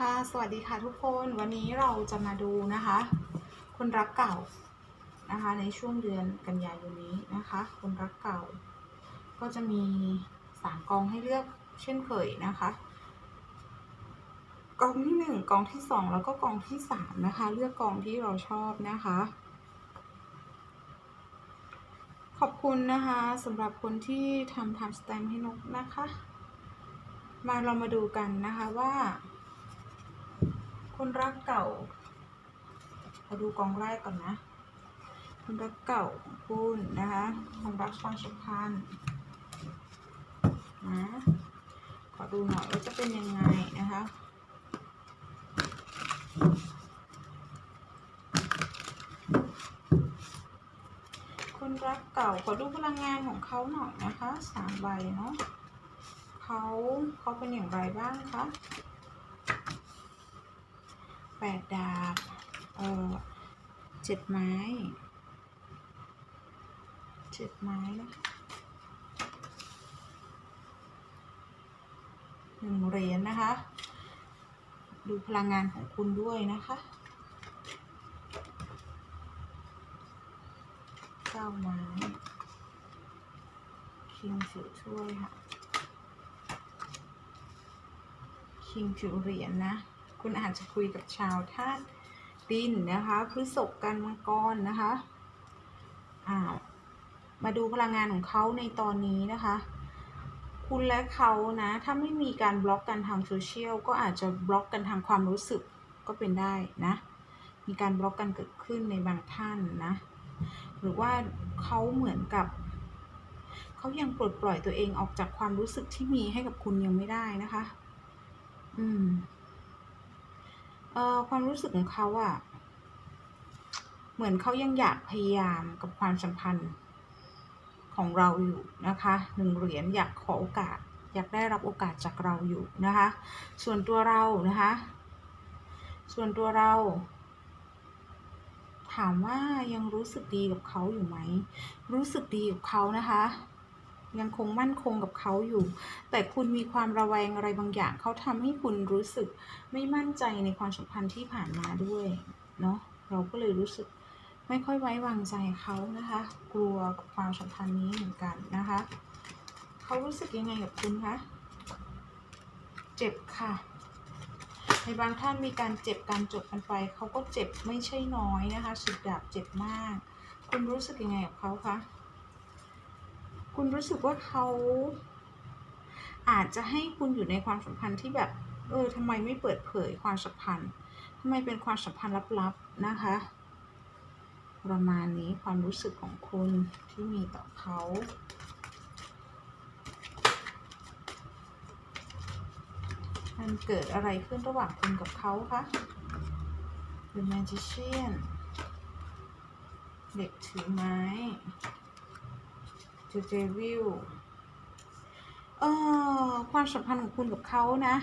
ค่ะ สวัสดีค่ะทุกคน วันนี้เราจะมาดูนะคะ คนรักเก่านะคะ ในช่วงเดือนกันยายนนี้นะคะ คนรักเก่า ก็จะมีสามกองให้เลือกเช่นเคยนะคะ กองที่หนึ่งกองที่สองแล้วก็กองที่สามนะคะ เลือกกองที่เราชอบนะคะ ขอบคุณนะคะสำหรับคนที่ทำทำสแตมป์ให้นกนะคะ มาเรามาดูกันนะคะว่า คนรักเก่ามาดูกองแรกก่อนนะ คนรักเก่าของคุณนะคะ คนรักความสัมพันธ์นะ ขอดูหน่อยว่าจะเป็นยังไงนะคะคนรักเก่าขอดูพลังงานของเขาหน่อยนะคะสามใบเนาะเขาเขาเป็นอย่างไรบ้างคะ แปดดาบเออเจ็ดไม้เจ็ดไม้นะคะหนึ่งเหรียญนะคะ ดูพลังงานของคุณด้วยนะคะเก้าไม้คิงถือถ้วยค่ะคิงถือเหรียญนะ คุณอาจจะคุยกับชาวธาตุดินนะคะพฤษภกันมังกรนะคะอ้าวมาดูพลังงานของเขาในตอนนี้นะคะ คุณและเขานะ ถ้าไม่มีการบล็อกกันทางโซเชียลก็อาจจะบล็อกกันทางความรู้สึกก็เป็นได้นะ มีการบล็อกกันเกิดขึ้นในบางท่านนะ หรือว่าเขาเหมือนกับเขายังปลดปล่อยตัวเองออกจากความรู้สึกที่มีให้กับคุณยังไม่ได้นะคะ อืม เอ่อความรู้สึกของเขาอะเหมือนเขายังอยากพยายามกับความสัมพันธ์ของเราอยู่นะคะหนึ่งเหรียญอยากขอโอกาส อยากได้รับโอกาสจากเราอยู่นะคะ ส่วนตัวเรานะคะ ส่วนตัวเรา ถามว่ายังรู้สึกดีกับเขาอยู่ไหม รู้สึกดีกับเขานะคะ ยังคงมั่นคงกับเขาอยู่ แต่คุณมีความระแวงอะไรบางอย่าง เขาทำให้คุณรู้สึกไม่มั่นใจในความสัมพันธ์ที่ผ่านมาด้วยเนาะเราก็เลยรู้สึกไม่ค่อยไว้วางใจเขานะคะ กลัวกับความสัมพันธ์นี้เหมือนกันนะคะ เขารู้สึกยังไงกับคุณคะเจ็บค่ะในบางท่านมีการเจ็บการจบกันไป เขาก็เจ็บไม่ใช่น้อยนะคะ สุดดาบเจ็บมาก คุณรู้สึกยังไงกับเขาคะ คุณรู้สึกว่าเขาอาจจะให้คุณอยู่ในความสัมพันธ์ที่แบบ เออทำไมไม่เปิดเผยความสัมพันธ์ทำไมเป็นความสัมพันธ์ลับๆนะคะ ประมาณนี้ความรู้สึกของคุณที่มีต่อเขามันเกิดอะไรขึ้นระหว่างคุณกับเขาคะ The Magician เด็กถือไม้ The Devil เออความสัมพันธ์ของคุณกับเขานะ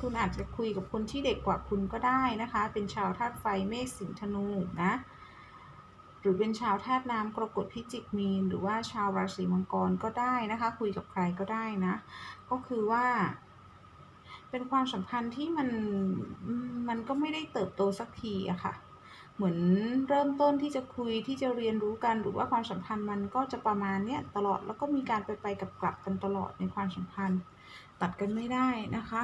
คุณอาจจะคุยกับคนที่เด็กกว่าคุณก็ได้นะคะ เป็นชาวธาตุไฟเมษสิงห์ธนูนะ หรือเป็นชาวธาตุน้ำกรกฎพิจิกมีน หรือว่าชาวราศีมังกรก็ได้นะคะ คุยกับใครก็ได้นะ ก็คือว่า เป็นความสัมพันธ์ที่มันมมันก็ไม่ได้เติบโตสักทีอะค่ะ เหมือนเริ่มต้นที่จะคุยที่จะเรียนรู้กัน หรือว่าความสัมพันธ์มันก็จะประมาณเนี้ยตลอดแล้วก็มีการไปไปกับกลับกันตลอดในความสัมพันธ์ ตัดกันไม่ได้นะคะ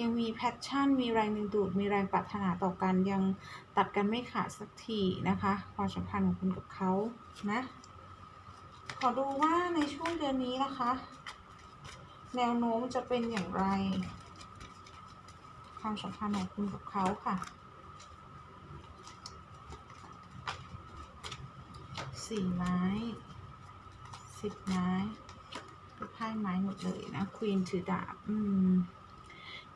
ยังมีแพชชั่น มีแรงดึงดูดมีแรงปรารถนาต่อกันยังตัดกันไม่ขาดสักทีนะคะ ความสัมพันธ์ของคุณกับเขานะขอดูว่าในช่วงเดือนนี้นะคะ แนวโน้มจะเป็นอย่างไร ความสัมพันธ์ของคุณกับเขาค่ะ สี่ไม้สิบไม้เป็นไพ่ไม้หมดเลยนะควีนถือดาบอืม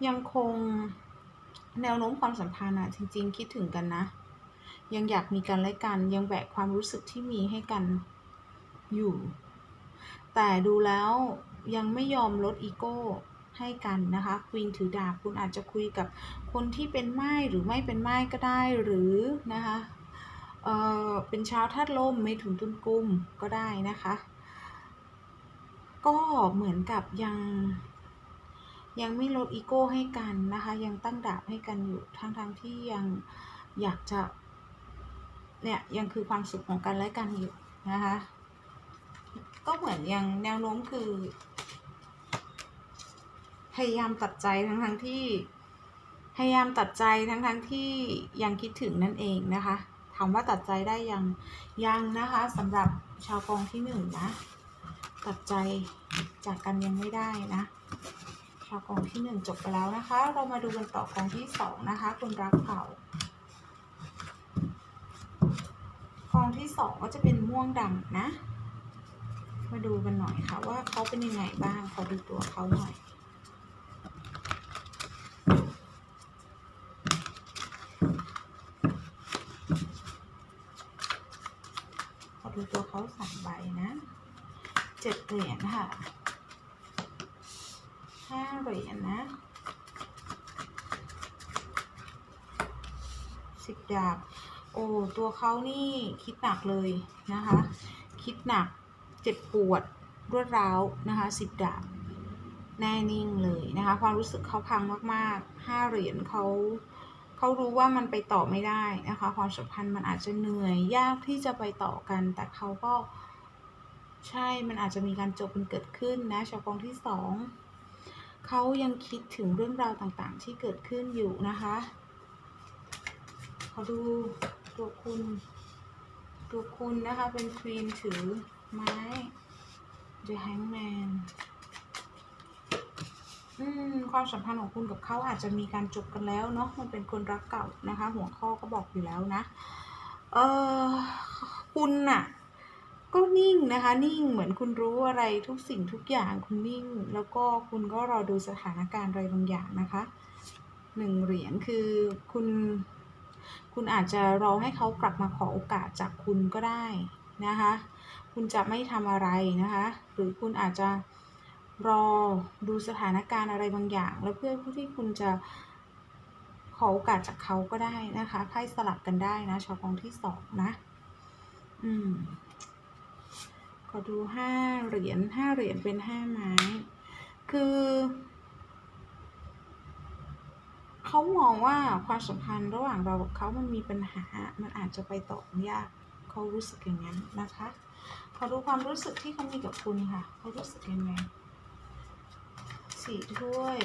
ยังคงแนวโน้มความสัมพันธ์อะจริง ๆ คิดถึงกันนะ ยังอยากมีกันและกัน ยังแบกความรู้สึกที่มีให้กันอยู่ แต่ดูแล้วยังไม่ยอมลดอีโก้ให้กันนะคะควีนถือดาบคุณอาจจะคุยกับคนที่เป็นไม้หรือไม่เป็นไม้ก็ได้หรือนะคะ เอ่อเป็นชาวธาตุลมไม่ถุนตุนกุมก็ได้นะคะ ก็เหมือนกับยังยังไม่ลดอีโก้ให้กันนะคะ ยังตั้งดาบให้กันอยู่ทั้งๆที่ยังอยากจะเนี่ยยังคือความสุขของกันและกันอยู่นะคะ ก็เหมือนยังแนวโน้มคือ พยายามตัดใจทั้งๆที่ พยายามตัดใจทั้งทั้งๆที่ยังคิดถึงนั่นเองนะคะ ถามว่าตัดใจได้ยังยังนะคะสำหรับชาวกองที่หนึ่งนะ ตัดใจจากกันยังไม่ได้นะ ชาวกองที่หนึ่งจบไปแล้วนะคะ เรามาดูกันต่อกองที่สองนะคะคนรักเก่ากองที่สองก็จะเป็นม่วงดำนะ มาดูกันหน่อยค่ะว่าเขาเป็นยังไงบ้างขอดูตัวเขาหน่อย ขอดูตัวเขาสามใบนะ เจ็ดเหรียญ ค่ะห้าเหรียญนะสิบดาบ โอ้ ตัวเขานี่คิดหนักเลยนะคะ คิดหนักเจ็บปวดรวดร้าวนะคะสิบดาบ แน่นิ่งเลยนะคะ ความรู้สึกเขาพังมากๆห้าเหรียญเขาเขารู้ว่ามันไปต่อไม่ได้นะคะ ความสัมพันธ์มันอาจจะเหนื่อยยากที่จะไปต่อกัน แต่เขาก็ ใช่ มันอาจจะมีการจบมันเกิดขึ้นนะชาวกองที่สองเขายังคิดถึงเรื่องราวต่างๆ ที่เกิดขึ้นอยู่นะคะเขาดูตัวคุณตัวคุณนะคะเป็นควีนถือไม้ The Hangman อืมความสัมพันธ์ของคุณกับเขาอาจจะมีการจบกันแล้วเนาะมันเป็นคนรักเก่านะคะ หัวข้อก็บอกอยู่แล้วนะ เออคุณน่ะ ก็นิ่งนะคะ นิ่งเหมือนคุณรู้อะไรทุกสิ่งทุกอย่างคุณนิ่ง แล้วก็คุณก็รอดูสถานการณ์อะไรบางอย่างนะคะหนึ่งเหรียญคือคุณ คุณอาจจะรอให้เขากลับมาขอโอกาสจากคุณก็ได้นะคะ คุณจะไม่ทำอะไรนะคะ หรือคุณอาจจะรอดูสถานการณ์อะไรบางอย่าง แล้วเพื่อที่คุณจะขอโอกาสจากเขาก็ได้นะคะไพ่สลับกันได้นะชาวกองที่สองนะ อืม ขอดูห้าเหรียญห้าเหรียญเป็นห้าไม้ คือเขามองว่าความสัมพันธ์ระหว่างเรากับเขามันมีปัญหา มันอาจจะไปต่อยากเขารู้สึกอย่างนั้นนะคะขอดูความรู้สึกที่เขามีกับคุณค่ะเขารู้สึกยังไงสี่ถ้วย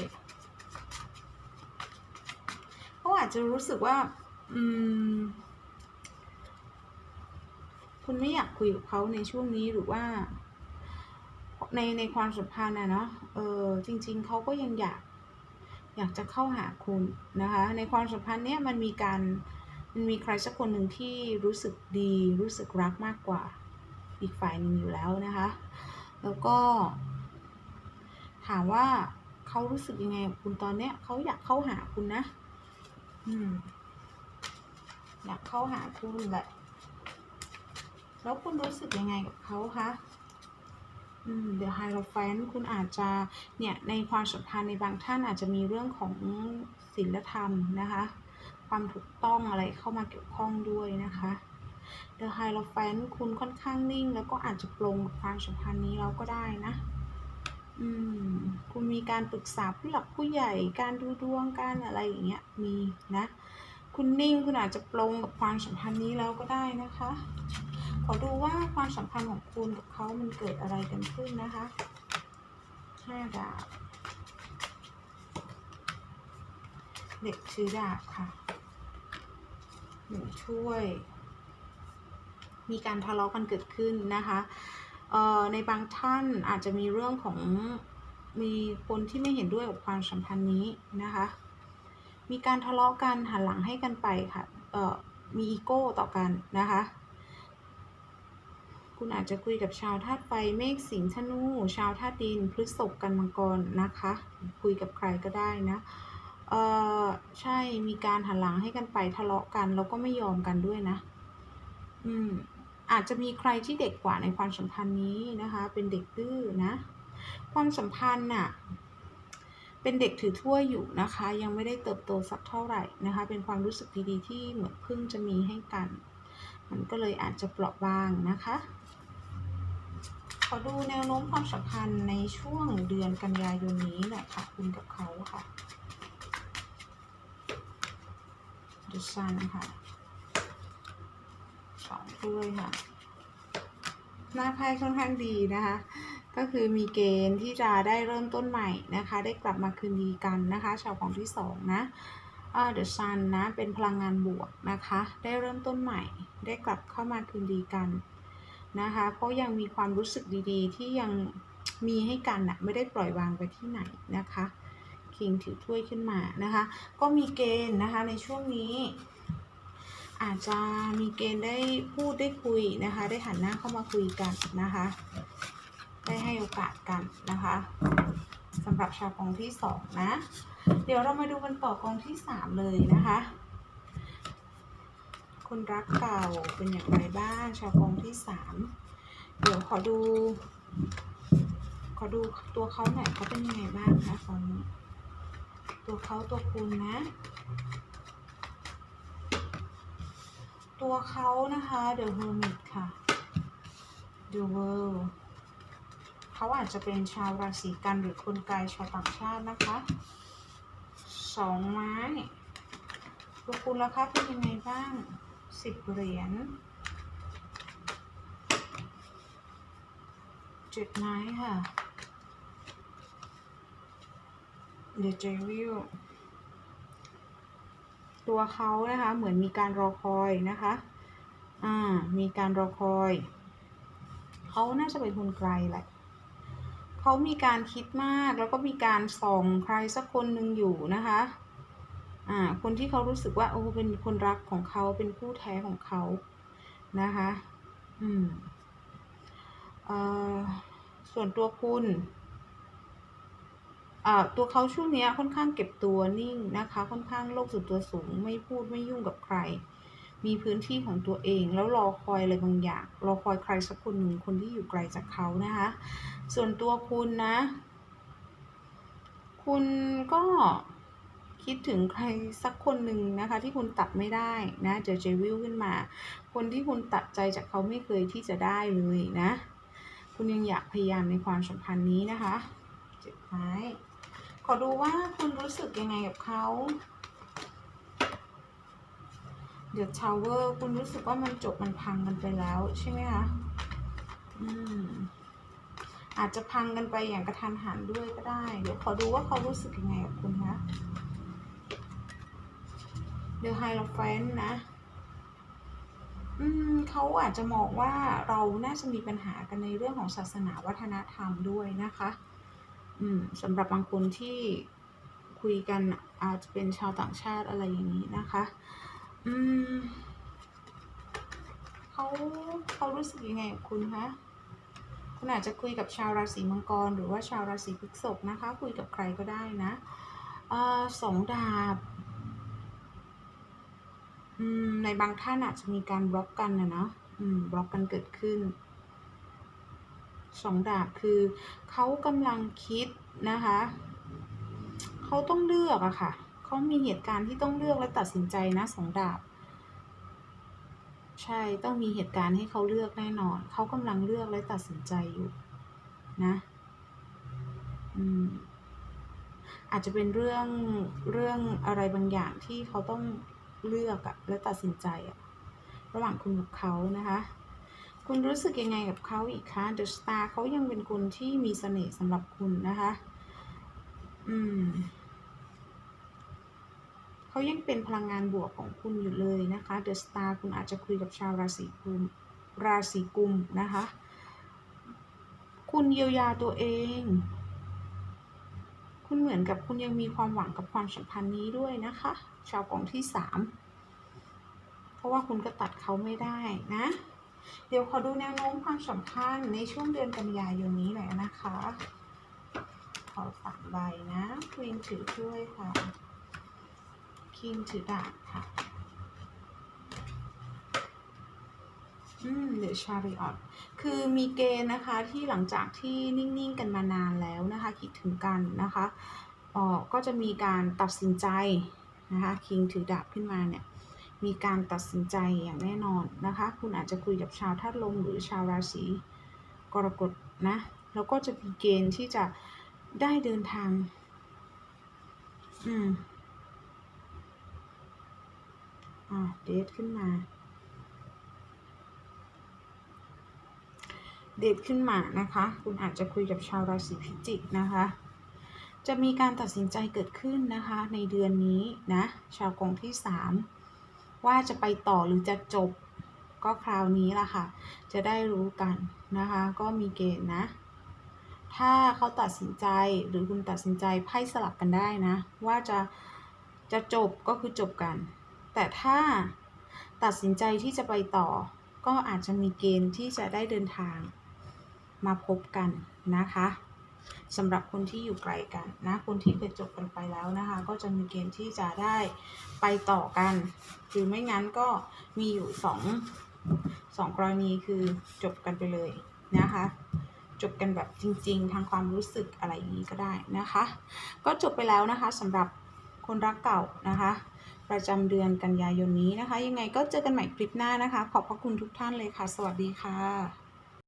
เขาอาจจะรู้สึกว่า อืม คุณไม่อยากคุยกับเขาในช่วงนี้หรือว่า ในในความสัมพันธ์นะเนาะเออจริง ๆเขาก็ยังอยากอยากจะเข้าหาคุณนะคะ ในความสัมพันธ์เนี้ยมันมีการมันมีใครสักคนหนึ่งที่รู้สึกดีรู้สึกรักมากกว่าอีกฝ่ายหนึ่งอยู่แล้วนะคะ แล้วก็ ถามว่าเขารู้สึกยังไงกับคุณตอนเนี้ยเขาอยากเข้าหาคุณนะ อืม อยากเข้าหาคุณแหละ แล้วคุณรู้สึกยังไงกับเขาคะอืม The Hierophant คุณอาจจะเนี่ยในความสัมพันธ์ในบางท่านอาจจะมีเรื่องของศีลธรรมนะคะ ความถูกต้องอะไรเข้ามาเกี่ยวข้องด้วยนะคะ The Hierophant คุณค่อนข้างนิ่ง แล้วก็อาจจะปลงกับความสัมพันธ์นี้เราก็ได้นะ อืม คุณมีการปรึกษาผู้หลักผู้ใหญ่ การดูดวง การอะไรอย่างเงี้ย มีนะ คุณนิ่งคุณอาจจะปลงกับความสัมพันธ์นี้แล้วก็ได้นะคะ ขอดูว่าความสัมพันธ์ของคุณกับเขามันเกิดอะไรกันขึ้นนะคะห้าดาบเด็กชื่อดาบค่ะหนึ่งถ้วย มีการทะเลาะกันเกิดขึ้นนะคะเอ่อในบางท่านอาจจะมีเรื่องของมีคนที่ไม่เห็นด้วยกับความสัมพันธ์นี้นะคะ มีการทะเลาะกันหันหลังให้กันไปค่ะเอ่อมีอีโก้ต่อกันนะคะ คุณอาจจะคุยกับชาวธาตุไฟเมษสิงห์ธนู ชาวธาตุดินพฤษภกันมังกรนะคะ คุยกับใครก็ได้นะเออใช่มีการหันหลังให้กันไปทะเลาะกันแล้วก็ไม่ยอมกันด้วยนะ อืม อาจจะมีใครที่เด็กกว่าในความสัมพันธ์นี้นะคะ เป็นเด็กดื้อนะ ความสัมพันธ์น่ะเป็นเด็กถือถ้วยอยู่นะคะ ยังไม่ได้เติบโตสักเท่าไหร่นะคะ เป็นความรู้สึกดีๆที่เหมือนเพิ่งจะมีให้กัน มันก็เลยอาจจะเปราะบางนะคะ ขอดูแนวโน้มความสัมพันธ์ในช่วงเดือนกันยายนนี้หน่อยค่ะ คุณกับเขาค่ะ The Sun ค่ะสองถ้วยค่ะ หน้าไพ่ค่อนข้างดีนะคะ ก็คือมีเกณฑ์ที่จะได้เริ่มต้นใหม่นะคะ ได้กลับมาคืนดีกันนะคะ ชาวของที่สองนะอ่า The Sun นะ เป็นพลังงานบวกนะคะ ได้เริ่มต้นใหม่ ได้กลับเข้ามาคืนดีกัน นะคะเพราะยังมีความรู้สึกดีๆ ที่ยังมีให้กันนะไม่ได้ปล่อยวางไปที่ไหนนะคะคิงถือถ้วยขึ้นมานะคะ ก็มีเกณฑ์นะคะในช่วงนี้ อาจจะมีเกณฑ์ได้พูดได้คุยนะคะ ได้หันหน้าเข้ามาคุยกันนะคะ ได้ให้โอกาสกันนะคะสำหรับชาวกองที่สองนะ เดี๋ยวเรามาดูกันต่อกองที่สามเลยนะคะ คนรักเก่าเป็นอย่างไรบ้าง ชาวกองที่สามเดี๋ยวขอดู ขอดูตัวเขาหน่อยเขาเป็นยังไงบ้างคะตอนนี้ตัวเขาตัวคุณนะ ตัวเขานะคะ The Hermit ค่ะ The World เขาอาจจะเป็นชาวราศีกันหรือคนไกลชาวต่างชาตินะคะสองไม้ตัวคุณล่ะคะเป็นยังไงบ้าง สิบเหรียญเจ็ดไม้ค่ะ The Devil ตัวเขานะคะ เหมือนมีการรอคอยนะคะ อ่า มีการรอคอย เขาน่าจะเป็นคนไกลแหละเขามีการคิดมากแล้วก็มีการส่องใครสักคนหนึ่งอยู่นะคะ อ่าคนที่เขารู้สึกว่าโอ้เป็นคนรักของเขาเป็นคู่แท้ของเขานะคะ อืมเอ่อส่วนตัวคุณอ่าตัวเขาช่วงนี้ค่อนข้างเก็บตัวนิ่งนะคะ ค่อนข้างโลกส่วนตัวสูง ไม่พูดไม่ยุ่งกับใคร มีพื้นที่ของตัวเอง แล้วรอคอยอะไรบางอย่าง รอคอยใครสักคนหนึ่งคนที่อยู่ไกลจากเขานะคะ ส่วนตัวคุณนะ คุณก็ คิดถึงใครสักคนหนึ่งนะคะ ที่คุณตัดไม่ได้นะเจอเจวิลขึ้นมา คนที่คุณตัดใจจากเขาไม่เคยที่จะได้เลยนะ คุณยังอยากพยายามในความสัมพันธ์นี้นะคะเจ็ดไม้ขอดูว่าคุณรู้สึกยังไงกับเขาเดี๋ยวชาวเวอร์คุณรู้สึกว่ามันจบมันพังกันไปแล้วใช่ไหมคะอืมอาจจะพังกันไปอย่างกระทันหันด้วยก็ได้ เดี๋ยวขอดูว่าเขารู้สึกยังไงกับคุณคะ เดี๋ยวไฮโลแฟนนะ อืมเขาอาจจะมองว่าเราน่าจะมีปัญหากันในเรื่องของศาสนาวัฒนธรรมด้วยนะคะ อืมสำหรับบางคนที่คุยกันอาจจะเป็นชาวต่างชาติอะไรอย่างนี้นะคะ อืมเขาเขารู้สึกยังไงกับคุณคะคุณอาจจะคุยกับชาวราศีมังกร หรือว่าชาวราศีพฤษภนะคะ คุยกับใครก็ได้นะอ่าสองดาบ ในบางท่านอาจจะมีการบล็อกกันนะเนาะบล็อกกันเกิดขึ้นสองดาบคือเขากำลังคิดนะคะเขาต้องเลือกอะค่ะเขามีเหตุการณ์ที่ต้องเลือกและตัดสินใจนะสองดาบ ใช่ต้องมีเหตุการณ์ให้เขาเลือกแน่นอนเขากำลังเลือกและตัดสินใจอยู่นะอืมอาจจะเป็นเรื่องเรื่องอะไรบางอย่างที่เขาต้อง เลือกอะและตัดสินใจอะระหว่างคุณกับเขานะคะ คุณรู้สึกยังไงกับเขาอีกคะ The Star เขายังเป็นคนที่มีเสน่ห์สำหรับคุณนะคะ อืมเขายังเป็นพลังงานบวกของคุณอยู่เลยนะคะ The Star คุณอาจจะคุยกับชาวราศีกุมราศีกุมนะคะ คุณเยียวยาตัวเอง คุณเหมือนกับคุณยังมีความหวังกับความสัมพันธ์นี้ด้วยนะคะ ชาวกองที่สามเพราะว่าคุณก็ตัดเขาไม่ได้นะ เดี๋ยวขอดูแนวโน้มความสัมพันธ์ในช่วงเดือนกันยายนนี้หน่อยนะคะ ขอสามใบนะควีนถือถ้วยค่ะคิงถือดาบค่ะ อืมเดชาริออตคือมีเกณฑ์นะคะที่หลังจากที่นิ่ง ๆ กันมานานแล้วนะคะ คิดถึงกันนะคะออก็จะมีการตัดสินใจ นะคะคิงถือดาบขึ้นมาเนี่ยมีการตัดสินใจอย่างแน่นอนนะคะ คุณอาจจะคุยกับชาวธาตุลมหรือชาวราศีกรกฎนะแล้วก็จะมีเกณฑ์ที่จะได้เดินทาง อืมอ่าเดทขึ้นมา เดทขึ้นมานะคะ คุณอาจจะคุยกับชาวราศีพิจิกนะคะ จะมีการตัดสินใจเกิดขึ้นนะคะในเดือนนี้นะชาวกองที่ 3 ว่าจะไปต่อหรือจะจบก็คราวนี้ล่ะค่ะ จะได้รู้กันนะคะ ก็มีเกณฑ์นะ ถ้าเขาตัดสินใจหรือคุณตัดสินใจไพ่สลับกันได้นะ ว่าจะจะจบก็คือจบกัน แต่ถ้าตัดสินใจที่จะไปต่อ ก็อาจจะมีเกณฑ์ที่จะได้เดินทางมาพบกันนะคะ สำหรับคนที่อยู่ไกลกันนะ คนที่เคยจบกันไปแล้วนะคะ ก็จะมีเกณฑ์ที่จะได้ไปต่อกัน หรือไม่งั้นก็มีอยู่สองสองกรณีคือจบกันไปเลยนะคะ จบกันแบบจริง ๆ ทางความรู้สึกอะไรอย่างนี้ก็ได้นะคะ ก็จบไปแล้วนะคะสำหรับคนรักเก่านะคะ ประจำเดือนกันยายนนี้นะคะ ยังไงก็เจอกันใหม่คลิปหน้านะคะ ขอบพระคุณทุกท่านเลยค่ะ สวัสดีค่ะ